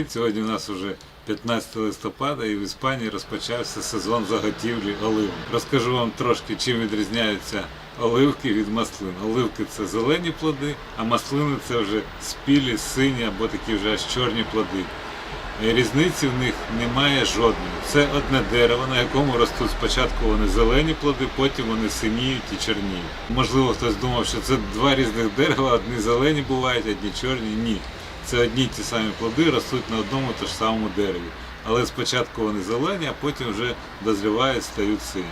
привіт! Сьогодні у нас вже 15 листопада і в Іспанії розпочався сезон заготівлі оливок. Розкажу вам трошки, чим відрізняються оливки від маслин. Оливки це зелені плоди, а маслини це вже спілі, сині або такі вже аж чорні плоди. Різниці в них немає жодної. Це одне дерево, на якому ростуть спочатку вони зелені плоди, потім вони синіють і чорніють. Можливо, хтось думав, що це два різних дерева, одні зелені бувають, одні чорні. Ні. Це одні ті самі плоди ростуть на одному і ж самому дереві. Але спочатку вони зелені, а потім вже дозрівають, стають синіми.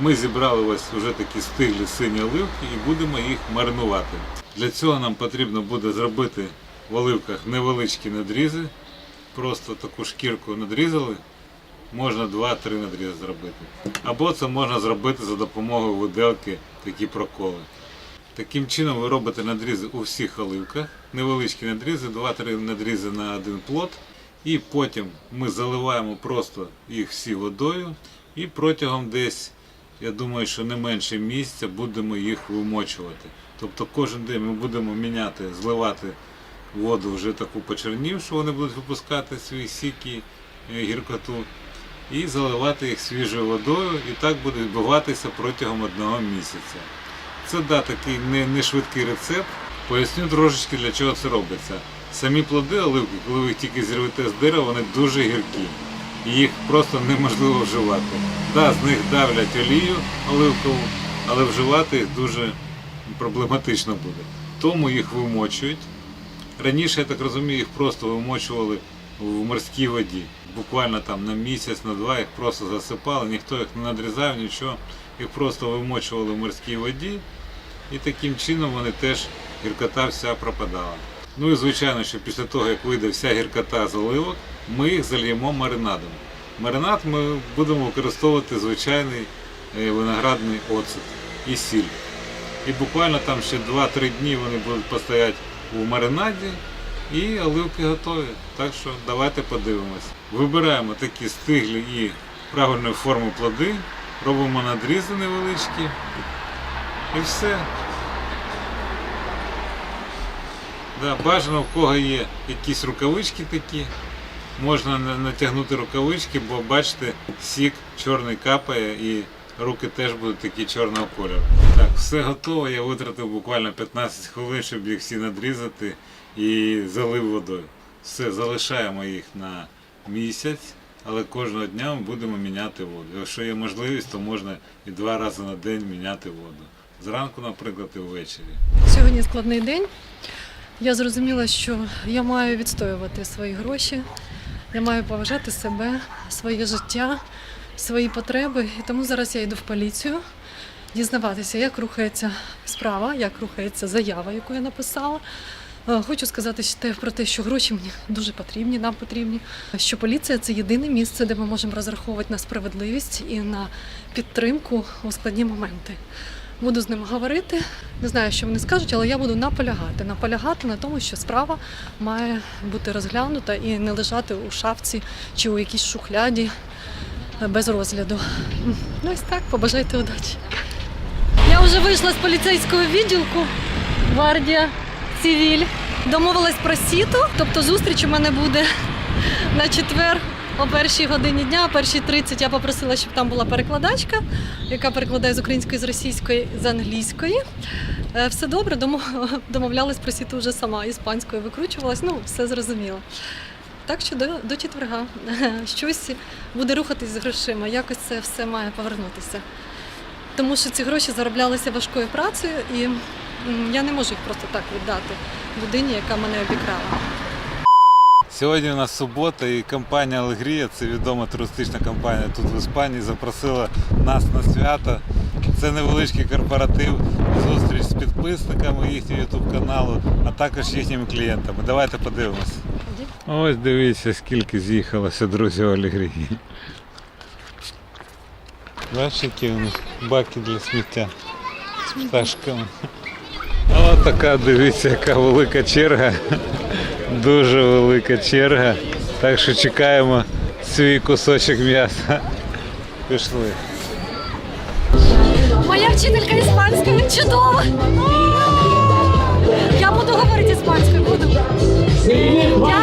Ми зібрали ось вже такі стиглі сині оливки і будемо їх маринувати. Для цього нам потрібно буде зробити в оливках невеличкі надрізи. Просто таку шкірку надрізали, можна 2-3 надрізи зробити. Або це можна зробити за допомогою виделки такі проколи. Таким чином ви робите надрізи у всіх оливках, невеличкі надрізи, 2-3 надрізи на один плод. І потім ми заливаємо просто їх всі водою і протягом десь, я думаю, що не менше місяця будемо їх вимочувати. Тобто кожен день ми будемо міняти, зливати воду вже таку почернівшу, вони будуть випускати свої сіки, е, гіркоту, і заливати їх свіжою водою, і так буде відбуватися протягом одного місяця. Це да, такий не, не швидкий рецепт. Поясню трошечки, для чого це робиться. Самі плоди оливки, коли ви їх тільки зірвете з дерева, вони дуже гіркі. І їх просто неможливо вживати. Да, з них давлять олію оливкову, але вживати їх дуже проблематично буде. Тому їх вимочують. Раніше, я так розумію, їх просто вимочували в морській воді. Буквально там на місяць, на два їх просто засипали, ніхто їх не надрізав, нічого. Їх просто вимочували в морській воді, і таким чином вони теж гіркота вся пропадала. Ну і звичайно, що після того, як вийде вся гіркота з оливок, ми їх зальємо маринадом. Маринад ми будемо використовувати звичайний е, виноградний оцет і сіль. І буквально там ще 2-3 дні вони будуть постояти у маринаді і оливки готові. Так що давайте подивимось. Вибираємо такі стиглі і правильної форми плоди, робимо надрізи невеличкі і все. Да, бажано в кого є якісь рукавички такі. Можна на- натягнути рукавички, бо бачите, сік чорний капає і руки теж будуть такі чорного кольору. Так, все готово. Я витратив буквально 15 хвилин, щоб їх всі надрізати і залив водою. Все, залишаємо їх на місяць, але кожного дня ми будемо міняти воду. Якщо є можливість, то можна і два рази на день міняти воду. Зранку, наприклад, і ввечері. Сьогодні складний день. Я зрозуміла, що я маю відстоювати свої гроші, я маю поважати себе, своє життя, свої потреби. І тому зараз я йду в поліцію дізнаватися, як рухається справа, як рухається заява, яку я написала. Е, Хочу сказати ще про те, що гроші мені дуже потрібні, нам потрібні. Що поліція це єдине місце, де ми можемо розраховувати на справедливість і на підтримку у складні моменти. Буду з ними говорити. Не знаю, що вони скажуть, але я буду наполягати. Наполягати на тому, що справа має бути розглянута і не лежати у шафці чи у якійсь шухляді е, без розгляду. Ну ось так, побажайте удачі. Я вже вийшла з поліцейського відділку Гвардія Цивіль. Домовилась про сіту, тобто зустріч у мене буде на четвер о першій годині дня, о першій 30 я попросила, щоб там була перекладачка, яка перекладає з української, з російської, з англійської. Е, Все добре, домовлялась про сіту вже сама, іспанською викручувалась, ну, все зрозуміло. Так що до, до четверга щось буде рухатись з грошима, якось це все має повернутися. Тому що ці гроші зароблялися важкою працею, і я не можу їх просто так віддати людині, яка мене обікрала. Сьогодні у нас субота і компанія Алегрія, це відома туристична компанія тут в Іспанії, запросила нас на свято. Це невеличкий корпоратив, зустріч з підписниками їхнього YouTube каналу, а також їхніми клієнтами. Давайте подивимось. Ось дивіться, скільки з'їхалося друзів Алегрії. Бачите, які у них баки для сміття з пташками. Ось така, дивіться, яка велика черга. Дуже велика черга. Так що чекаємо свій кусочок м'яса. Пішли. Моя вчителька іспанської чудова. Я буду говорити іспанською, буду. Ya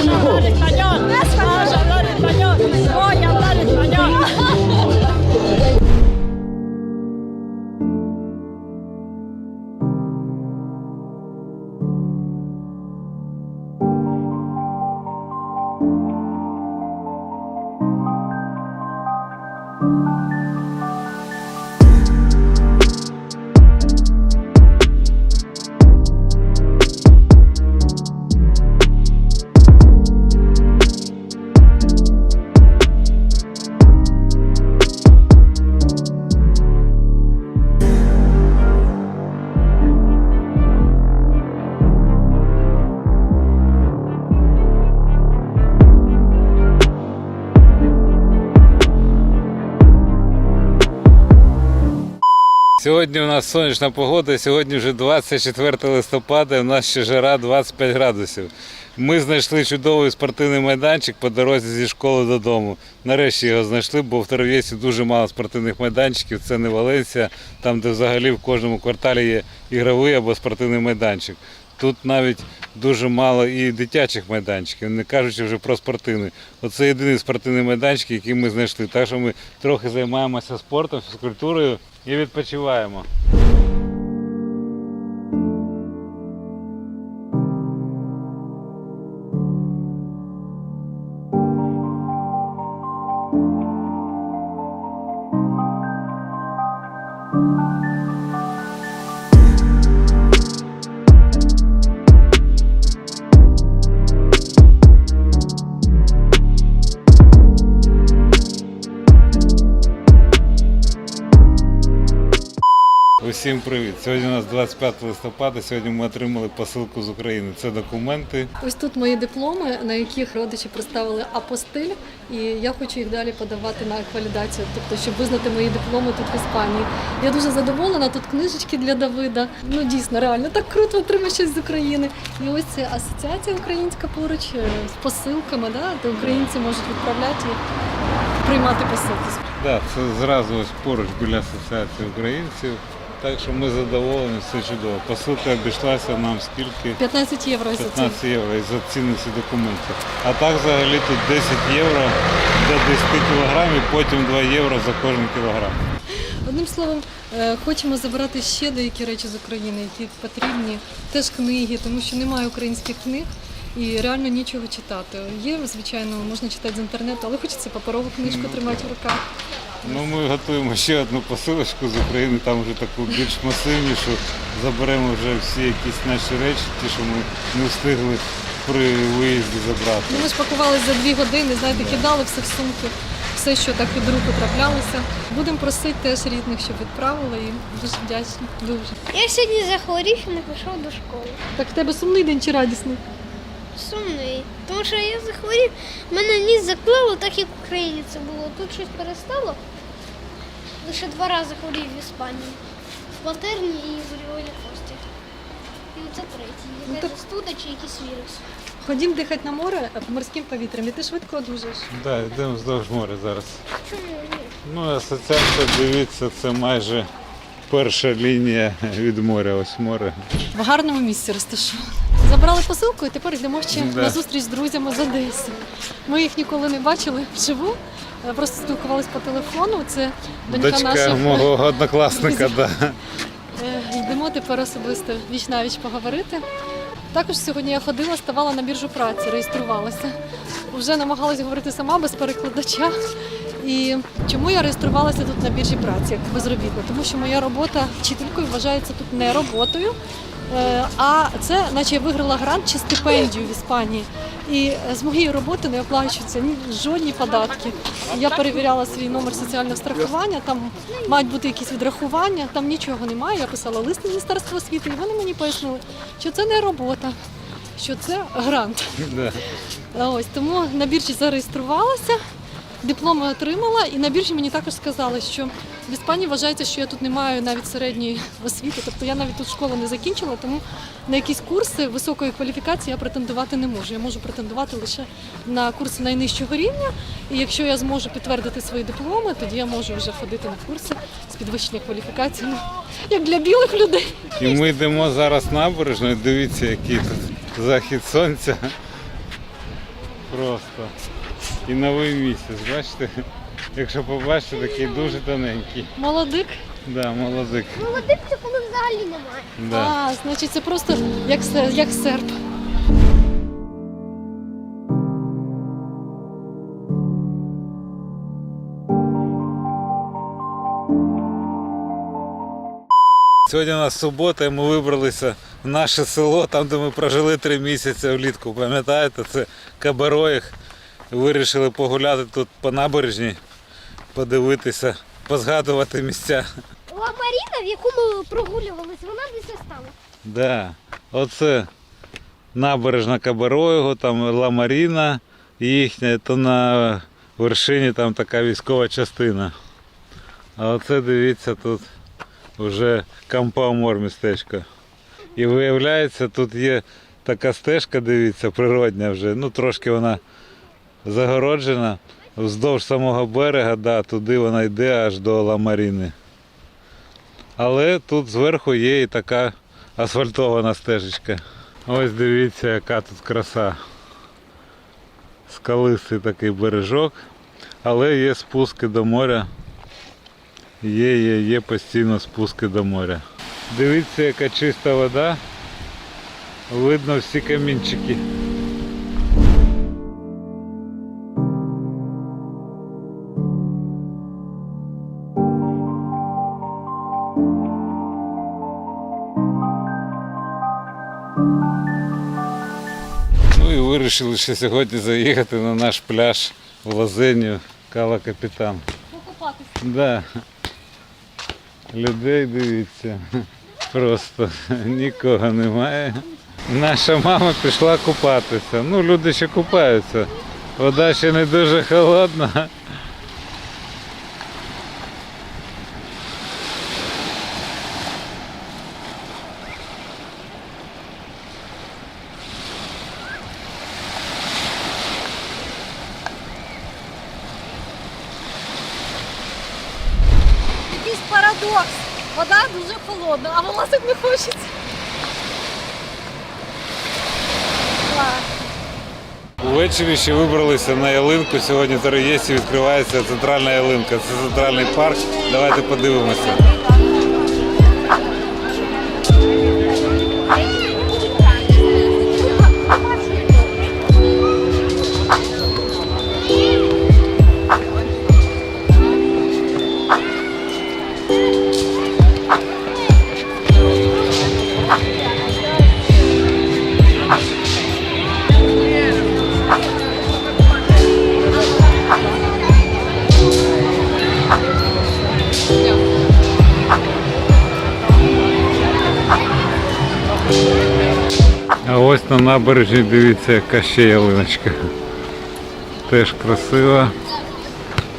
Сьогодні у нас сонячна погода, сьогодні вже 24 листопада, у нас ще жара 25 градусів. Ми знайшли чудовий спортивний майданчик по дорозі зі школи додому. Нарешті його знайшли, бо в Таровєсі дуже мало спортивних майданчиків. Це не Валенсія, там, де взагалі в кожному кварталі є ігровий або спортивний майданчик. Тут навіть дуже мало і дитячих майданчиків, не кажучи вже про спортивний. Оце єдиний спортивний майданчик, який ми знайшли. Так що ми трохи займаємося спортом, фізкультурою і відпочиваємо. 25 листопада. Сьогодні ми отримали посилку з України. Це документи. Ось тут мої дипломи, на яких родичі представили апостиль, і я хочу їх далі подавати на аквалідацію, тобто щоб визнати мої дипломи тут в Іспанії. Я дуже задоволена. Тут книжечки для Давида. Ну дійсно, реально так круто отримати щось з України. І ось це асоціація українська поруч е, з посилками, да, де українці можуть відправляти і приймати посилки. Да, це зразу ось поруч біля асоціації українців. Так що ми задоволені, все чудово. Посилка обійшлася нам скільки? 15 євро за 15 євро із цінності документів. А так взагалі тут 10 євро до 10 кілограмів, потім 2 євро за кожен кілограм. Одним словом, е, хочемо забирати ще деякі речі з України, які потрібні. Теж книги, тому що немає українських книг і реально нічого читати. Є, звичайно, можна читати з інтернету, але хочеться паперову книжку тримати в руках. Ну, ми готуємо ще одну посилочку з України, там вже таку більш масивнішу. Заберемо вже всі якісь наші речі, ті, що ми не встигли при виїзді забрати. Ну, ми ж пакувалися за дві години, знаєте, кидали все в сумки, все, що так під руку траплялося. Будемо просити теж рідних, щоб відправили і дуже вдячні. Дуже. Я сьогодні захворів і не пішов до школи. Так в тебе сумний день чи радісний? Сумний. Тому що я захворів, мене ніс заклало, так як в Україні це було. Тут щось перестало. Лише два рази хворів в Іспанії. В Патерні і в Оріоні Кості. І це третій. Ну, Якась так- застуда чи якийсь вірус. Ходім дихати на море морським повітрям, і ти швидко одужаєш. Так, йдемо вздовж моря зараз. Чому ні? Ну, асоціація, дивіться, це майже перша лінія від моря. Ось море. В гарному місці розташовано. Забрали посилку і тепер йдемо ще Да. на зустріч з друзями з Одеси. Ми їх ніколи не бачили вживу, е, просто спілкувалися по телефону. Це донька, Дочка наша. мого однокласника, да. Е, Йдемо тепер особисто віч навіч поговорити. Також сьогодні я ходила, ставала на біржу праці, реєструвалася. Вже намагалась говорити сама без перекладача. І чому я реєструвалася тут на біржі праці як безробітна? Тому що моя робота вчителькою вважається тут не роботою, е, а це, наче я виграла грант чи стипендію в Іспанії. І з моєї роботи не оплачуються ні жодні податки. Я перевіряла свій номер соціального страхування, там мають бути якісь відрахування, там нічого немає. Я писала лист Міністерства освіти, і вони мені пояснили, що це не робота, що це грант. Ось тому на біржі зареєструвалася, дипломи отримала, і на біржі мені також сказали, що в Іспанії вважається, що я тут не маю навіть середньої освіти. Тобто я навіть тут школу не закінчила, тому на якісь курси високої кваліфікації я претендувати не можу. Я можу претендувати лише на курси найнижчого рівня. І якщо я зможу підтвердити свої дипломи, тоді я можу вже ходити на курси з підвищення кваліфікації, ну, як для білих людей. І ми йдемо зараз набережною. Дивіться, який тут захід сонця. Просто. І новий місяць, бачите? Якщо побачите, такий дуже тоненький. Молодик. Да, молодик. Молодик це коли взагалі немає. Да. А, значить, це просто як, як серп. Сьогодні у нас субота, і ми вибралися в наше село, там, де ми прожили три місяці влітку. Пам'ятаєте, це Кабароїх. Вирішили погуляти тут по набережній, подивитися, позгадувати місця. Ла Маріна, в яку ми прогулювалися, вона десь стала. Да. Оце набережна Кабароїгу, там Ла Маріна їхня, то на вершині там така військова частина. А оце дивіться тут вже Кампамор містечко. І виявляється, тут є така стежка, дивіться, природня вже. Ну трошки вона загороджена. Вздовж самого берега, да, туди вона йде аж до Ла Маріни. Але тут зверху є і така асфальтована стежечка. Ось дивіться, яка тут краса. Скалистий такий бережок, але є спуски до моря. Є, є, є постійно спуски до моря. Дивіться, яка чиста вода. Видно всі камінчики. Ну і вирішили що сьогодні заїхати на наш пляж в Лозеню Кала Капітан. Покупатися. Да. Людей дивіться. Просто нікого немає. Наша мама пішла купатися. Ну, люди ще купаються. Вода ще не дуже холодна. Якийсь парадокс. Вода дуже холодна, а вилазити не хочеться. Ще вибралися на ялинку. Сьогодні Троєсі відкривається центральна ялинка. Це центральний парк. Давайте подивимося. А ось на набережні дивіться, яка ще ялиночка. Теж красива.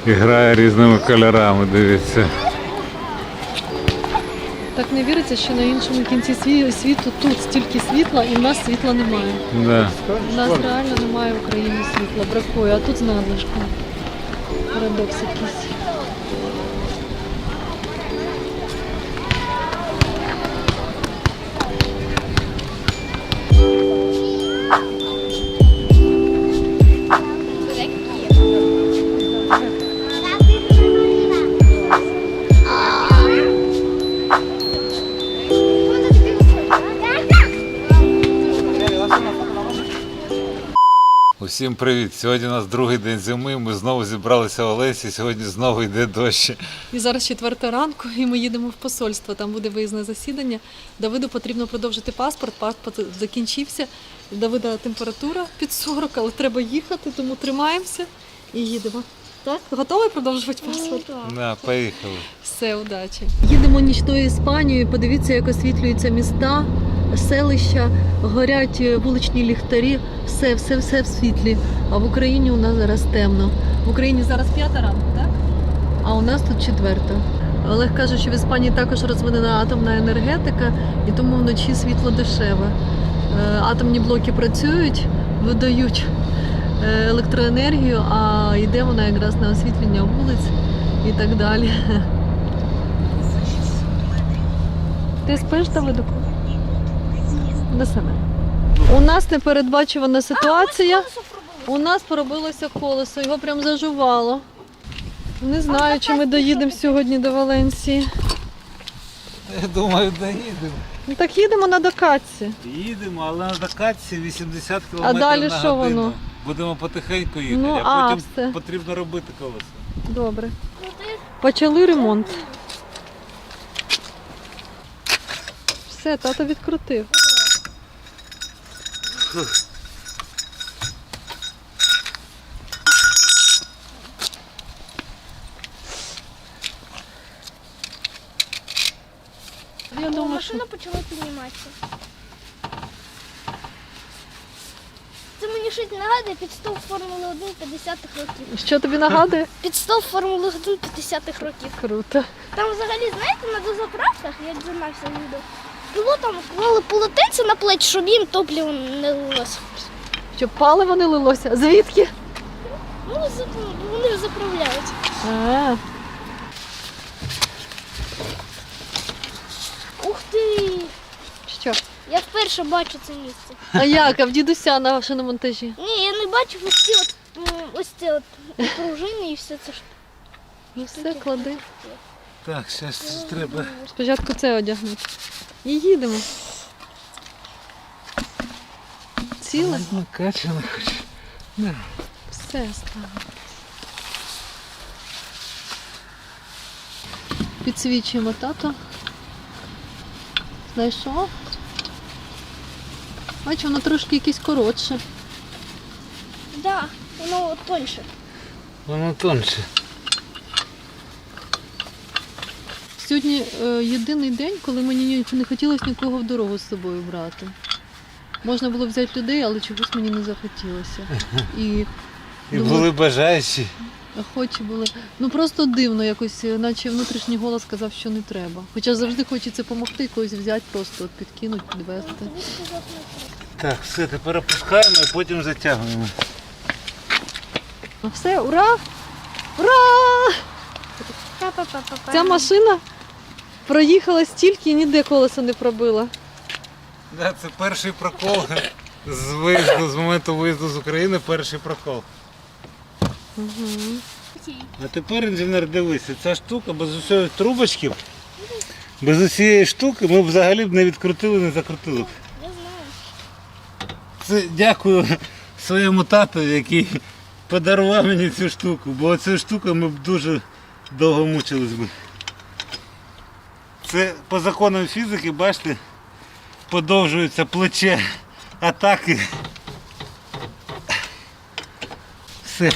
І грає різними кольорами, дивіться. Так не віриться, що на іншому кінці світу тут стільки світла і в нас світла немає. Да. У нас реально немає в Україні світла, бракує, а тут з надлишком. Парадокс якийсь. Thank you. Усім привіт! Сьогодні у нас другий день зими. Ми знову зібралися в Олесі. Сьогодні знову йде дощ. І зараз четверта ранку, і ми їдемо в посольство. Там буде виїзне засідання. Давиду потрібно продовжити паспорт. Паспорт закінчився. Давида температура під 40, але треба їхати, тому тримаємося і їдемо. Так? Готовий продовжувати паспорт? Да, поїхали. Все, удачі. Їдемо нічною Іспанією. Подивіться, як освітлюються міста, селища, горять е, вуличні ліхтарі. Все, все, все в світлі. А в Україні у нас зараз темно. В Україні зараз п'ята ранку, так? А у нас тут четверта. Олег каже, що в Іспанії також розвинена атомна енергетика, і тому вночі світло дешеве. Е, Атомні блоки працюють, видають е, електроенергію, а йде вона якраз на освітлення вулиць і так далі. Ти спиш, Давидику? До себе. У нас непередбачувана ситуація. У нас поробилося колесо, його прям зажувало. Не знаю, чи ми доїдемо сьогодні до Валенсії. Я думаю, доїдемо. Ну так їдемо на докатці. Їдемо, але на докатці 80 км А далі на що годину. воно? Будемо потихеньку їхати, Ну, а а, потім все. потрібно робити колесо. Добре. Ну, Почали ремонт. Все, тато відкрутив. Я думаю, що машина почала підніматися. Це мені щось нагадує під стол Формули 1 50-х років. що тобі нагадує? Під стол Формули 1 50-х років. Круто. Там взагалі, знаєте, на дозаправках, як займався відео, пілотам клали полотенце на плеч, щоб їм топливо не лилося. Щоб паливо не лилося. Звідки? Ну, вони ж заправляють. А, Ух ти! що? Я вперше бачу це місце. А як? А в дідуся на шиномонтажі? Ні, я не бачив ось ці от, ось ці от пружини і все це ж. Ну все, клади. Так, зараз треба. Спочатку це одягнути. І їдемо. Ціле? Накачано хоч. Все стало. Підсвічуємо тато. Знайшов. Бачу, воно трошки якесь коротше. Так, да, воно тоньше. Воно тонше. Сьогодні е, єдиний день, коли мені не хотілося нікого в дорогу з собою брати. Можна було взяти людей, але чогось мені не захотілося. І І Думаю- були бажаючі. охочі були. Ну просто дивно якось, е, наче внутрішній голос сказав, що не треба. Хоча завжди хочеться допомогти, когось взяти, просто підкинути, підвести. Так, все, тепер опускаємо і потім затягуємо. Ну все, ура! Ура! Ця машина проїхала стільки і ніде колеса не пробила. Да, це перший прокол з виїзду, з моменту виїзду з України, перший прокол. Угу. А тепер інженер дивися, ця штука без усієї трубочки, без усієї штуки ми б взагалі б не відкрутили, не закрутили. б. Я знаю. Це дякую своєму тату, який подарував мені цю штуку, бо цю штуку ми б дуже довго мучились би. Це по законам фізики, бачите, подовжується плече атаки. Все.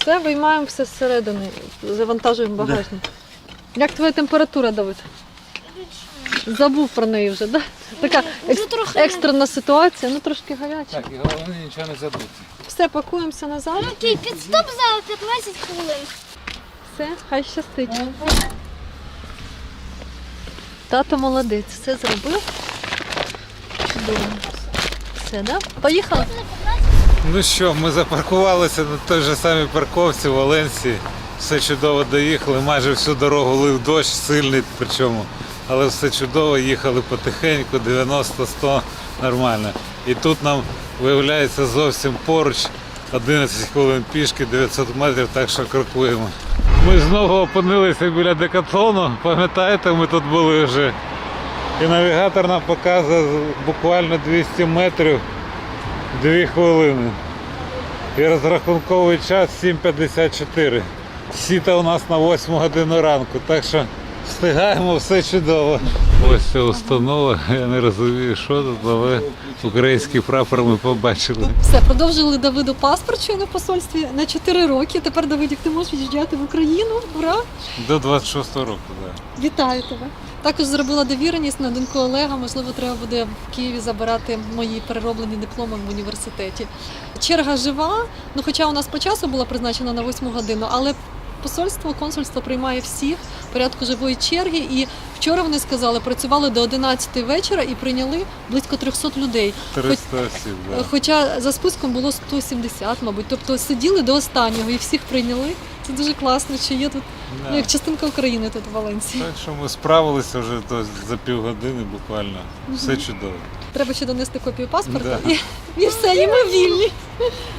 Все, виймаємо все зсередини, завантажуємо багажник. Як твоя температура, Давид? Забув про неї вже, да? Така екс- екстрена ситуація, ну трошки гаряча. Так, і головне нічого не забути. Все, пакуємося назад. Окей, підстоп за 15 хвилин. Все, хай щастить. Тато молодець, все зробив. Чудово. Все, да? Поїхали? Ну що, ми запаркувалися на той же самій парковці в Валенсії. Все чудово доїхали, майже всю дорогу лив дощ, сильний причому. Але все чудово, їхали потихеньку, 90-100 нормально. І тут нам виявляється зовсім поруч 11 хвилин пішки, 900 метрів, так що крокуємо. Ми знову опинилися біля декатлону. Пам'ятаєте, ми тут були вже. І навігатор нам показує буквально 200 метрів 2 хвилини. І розрахунковий час 7.54. Сіта у нас на 8 годину ранку, так що встигаємо все чудово. Ось ця установа, я не розумію, що тут, але український прапор ми побачили. Все, продовжили Давиду паспорт щойно в посольстві на 4 роки. Тепер Давидік, ти можеш від'їжджати в Україну. Ура! До 26 року, так. Вітаю тебе. Також зробила довіреність на думку Олега. Можливо, треба буде в Києві забирати мої перероблені дипломи в університеті. Черга жива, ну хоча у нас по часу була призначена на 8 годину, але посольство, консульство приймає всіх в порядку живої черги. І вчора вони сказали, працювали до 11 вечора і прийняли близько 300 людей. 300 осіб, да. Хоча за списком було 170, мабуть. Тобто сиділи до останнього і всіх прийняли. Це дуже класно, що є тут Ну, як частинка України тут в Валенції. Так що ми справилися вже то за півгодини буквально. Все чудово. Треба ще донести копію паспорта Да. і, і все, і ми вільні.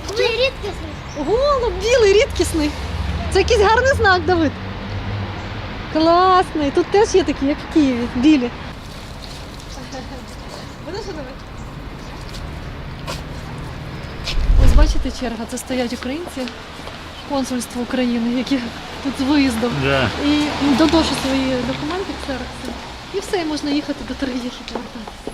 Рідкісний. Голуб білий, рідкісний. Це якийсь гарний знак, Давид. Класний. Тут теж є такі, як в Києві, білі. Будеш Давид? Ось бачите черга, це стоять українці, консульство України, які тут з виїздом. Да. І додошу свої документи, ксерокси. І все, і можна їхати до Торгіхи повертатися.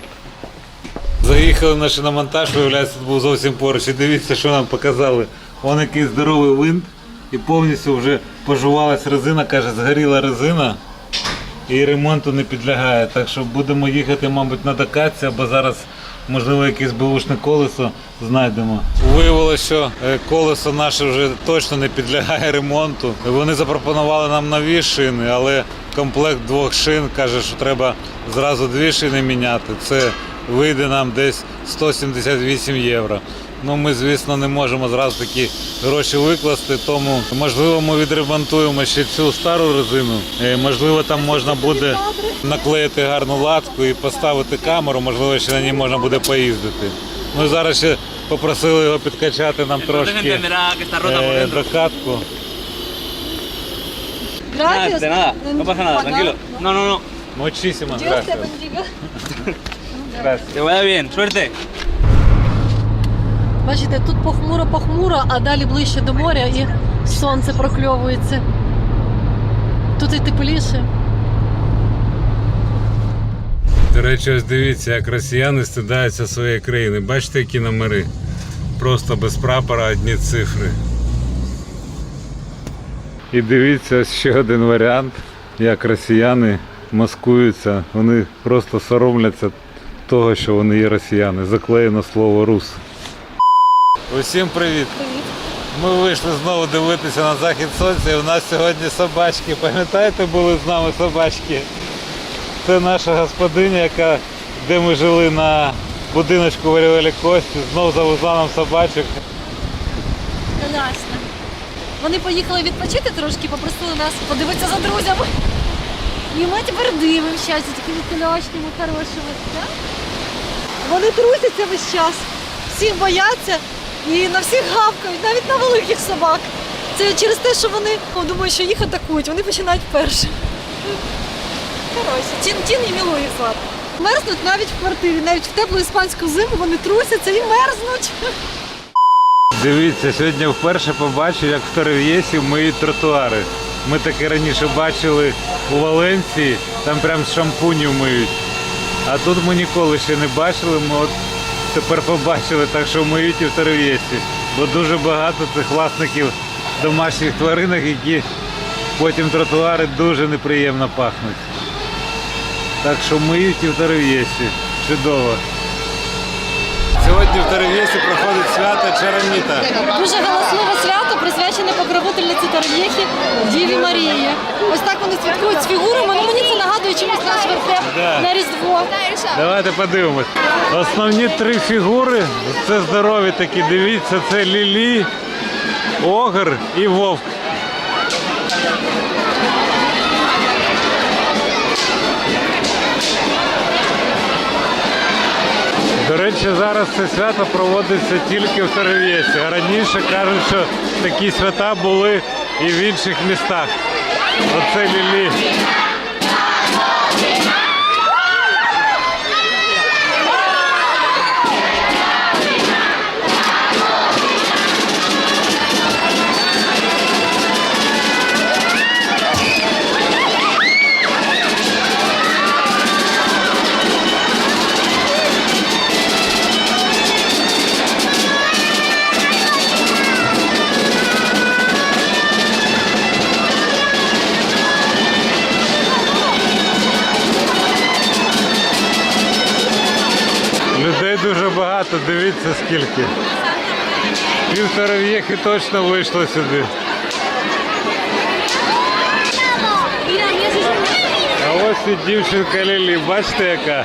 Заїхали наші на шиномонтаж, виявляється, тут був зовсім поруч. І дивіться, що нам показали. Вон який здоровий винт і повністю вже пожувалась резина, каже, згоріла резина і ремонту не підлягає. Так що будемо їхати, мабуть, на докаці, або зараз, можливо, якесь беушне колесо знайдемо. Виявилося, що е, колесо наше вже точно не підлягає ремонту. Вони запропонували нам нові шини, але комплект двох шин каже, що треба зразу дві шини міняти. Це вийде нам десь 178 євро. Ну, ми, звісно, не можемо зразу такі гроші викласти, тому можливо ми відремонтуємо ще цю стару резину. Е, Можливо, там можна буде наклеїти гарну латку і поставити камеру, можливо, ще на ній можна буде поїздити. Ну і зараз ще попросили його підкачати нам трошки е, докатку. Nada, de nada, no pasa nada, tranquilo. No, no, no. Muchísimas gracias. Gracias. Que vaya bien, suerte. Бачите, тут похмуро-похмуро, а далі ближче до моря і сонце прокльовується. Тут і тепліше. До речі, ось дивіться, як росіяни стидаються своєї країни. Бачите, які номери? Просто без прапора одні цифри. І дивіться ще один варіант, як росіяни маскуються. Вони просто соромляться того, що вони є росіяни. Заклеєно слово рус. Усім привіт! Ми вийшли знову дивитися на захід сонця. І у нас сьогодні собачки. Пам'ятаєте, були з нами собачки? Це наша господиня, яка, де ми жили на будиночку в Оріолі Кості, знов завезла нам собачок. Класно. Вони поїхали відпочити трошки, попросили нас подивитися за друзями. І ми тепер дивимося, такими кульочками хорошими. Да? Вони трусяться весь час, всіх бояться і на всіх гавкають, навіть на великих собак. Це через те, що вони думають, що їх атакують, вони починають перші. Коротше, Тін, Тін і Мілу їх звати. Мерзнуть навіть в квартирі, навіть в теплу іспанську зиму вони трусяться і мерзнуть. Дивіться, сьогодні вперше побачив, як в Торев'єсі миють тротуари. Ми таке раніше бачили у Валенції, там прям шампунів миють. А тут ми ніколи ще не бачили, ми от тепер побачили, так що миють і в Терев'єсті. Бо дуже багато цих власників домашніх тваринок, які потім тротуари дуже неприємно пахнуть. Так що миють і в Торев'єсі. Чудово. Сьогодні в Торев'єсі проходить свято Череміта. Дуже галасливе свято присвячене покровительниці Тар'єхі Діві Марії. Ось так вони святкують з фігурами. але мені це нагадує чимось наш вертеп Да. на Різдво. Давайте подивимось. Основні три фігури це здорові такі. Дивіться, це Лілі, Огр і Вовк. До речі, зараз це свято проводиться тільки в Терев'єсі. А раніше кажуть, що такі свята були і в інших містах. Оце Лілі. Дивіться скільки. Півтора в'єхи точно вийшло сюди. А ось і дівчинка Лілі, бачите яка?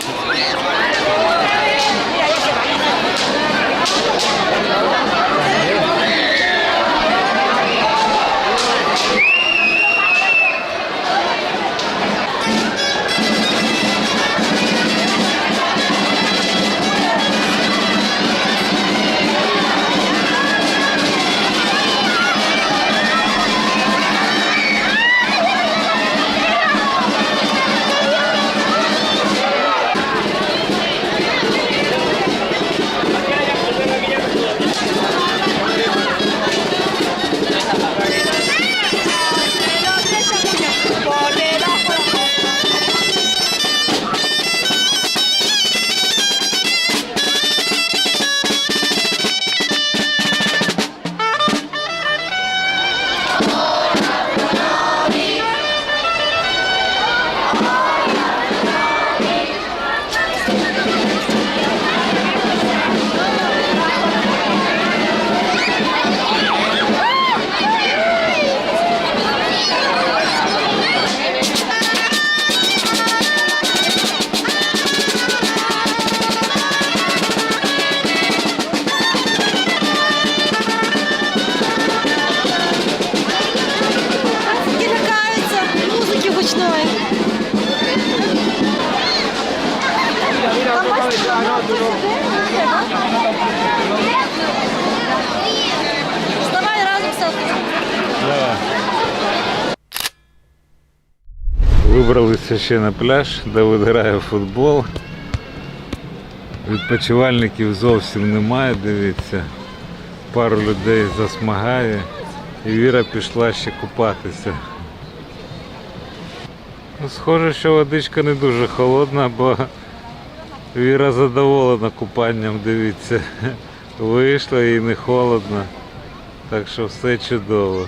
Вибралися ще на пляж, Давид грає в футбол. Відпочивальників зовсім немає, дивіться. Пару людей засмагає. І Віра пішла ще купатися. Ну, схоже, що водичка не дуже холодна, бо Віра задоволена купанням, дивіться. Вийшла і не холодно. Так що все чудово.